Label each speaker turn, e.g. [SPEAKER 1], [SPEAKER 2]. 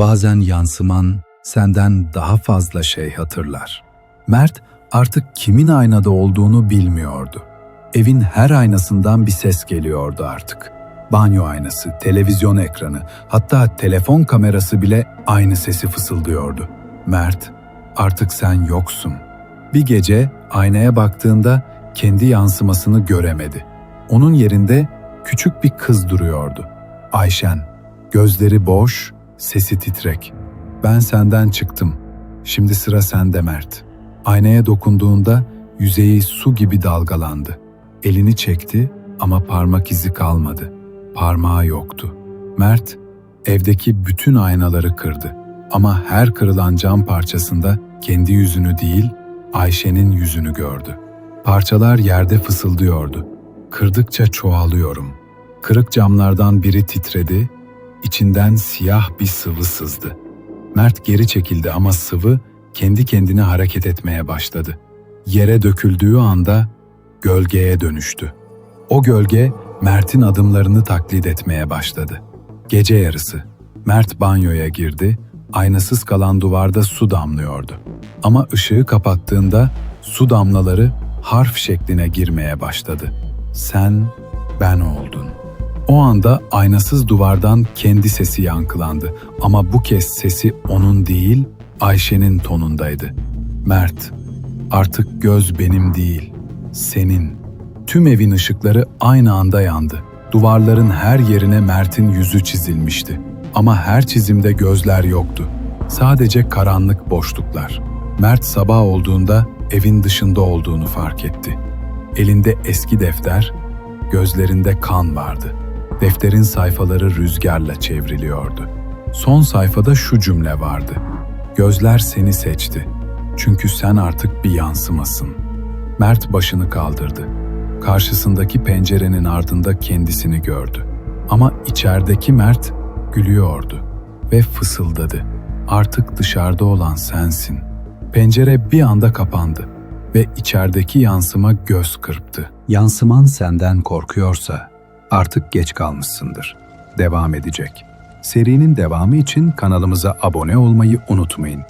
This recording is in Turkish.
[SPEAKER 1] Bazen yansıman senden daha fazla şey hatırlar. Mert artık kimin aynada olduğunu bilmiyordu. Evin her aynasından bir ses geliyordu artık. Banyo aynası, televizyon ekranı, hatta telefon kamerası bile aynı sesi fısıldıyordu. Mert, artık sen yoksun. Bir gece aynaya baktığında kendi yansımasını göremedi. Onun yerinde küçük bir kız duruyordu. Ayşen, gözleri boş, sesi titrek. Ben senden çıktım. Şimdi sıra sende Mert. Aynaya dokunduğunda yüzeyi su gibi dalgalandı. Elini çekti ama parmak izi kalmadı. Parmağı yoktu. Mert evdeki bütün aynaları kırdı. Ama her kırılan cam parçasında kendi yüzünü değil, Ayşe'nin yüzünü gördü. Parçalar yerde fısıldıyordu. Kırdıkça çoğalıyorum. Kırık camlardan biri titredi, içinden siyah bir sıvı sızdı. Mert geri çekildi ama sıvı kendi kendine hareket etmeye başladı. Yere döküldüğü anda gölgeye dönüştü. O gölge Mert'in adımlarını taklit etmeye başladı. Gece yarısı. Mert banyoya girdi, aynasız kalan duvarda su damlıyordu. Ama ışığı kapattığında su damlaları harf şekline girmeye başladı. Sen ben oldun. O anda aynasız duvardan kendi sesi yankılandı ama bu kez sesi onun değil, Ayşe'nin tonundaydı. Mert, artık göz benim değil, senin. Tüm evin ışıkları aynı anda yandı. Duvarların her yerine Mert'in yüzü çizilmişti. Ama her çizimde gözler yoktu. Sadece karanlık boşluklar. Mert sabah olduğunda evin dışında olduğunu fark etti. Elinde eski defter, gözlerinde kan vardı. Defterin sayfaları rüzgarla çevriliyordu. Son sayfada şu cümle vardı. Gözler seni seçti. Çünkü sen artık bir yansımasın. Mert başını kaldırdı. Karşısındaki pencerenin ardında kendisini gördü. Ama içerideki Mert gülüyordu ve fısıldadı. Artık dışarıda olan sensin. Pencere bir anda kapandı ve içerideki yansıma göz kırptı. Yansıman senden korkuyorsa artık geç kalmışsındır. Devam edecek. Serinin devamı için kanalımıza abone olmayı unutmayın.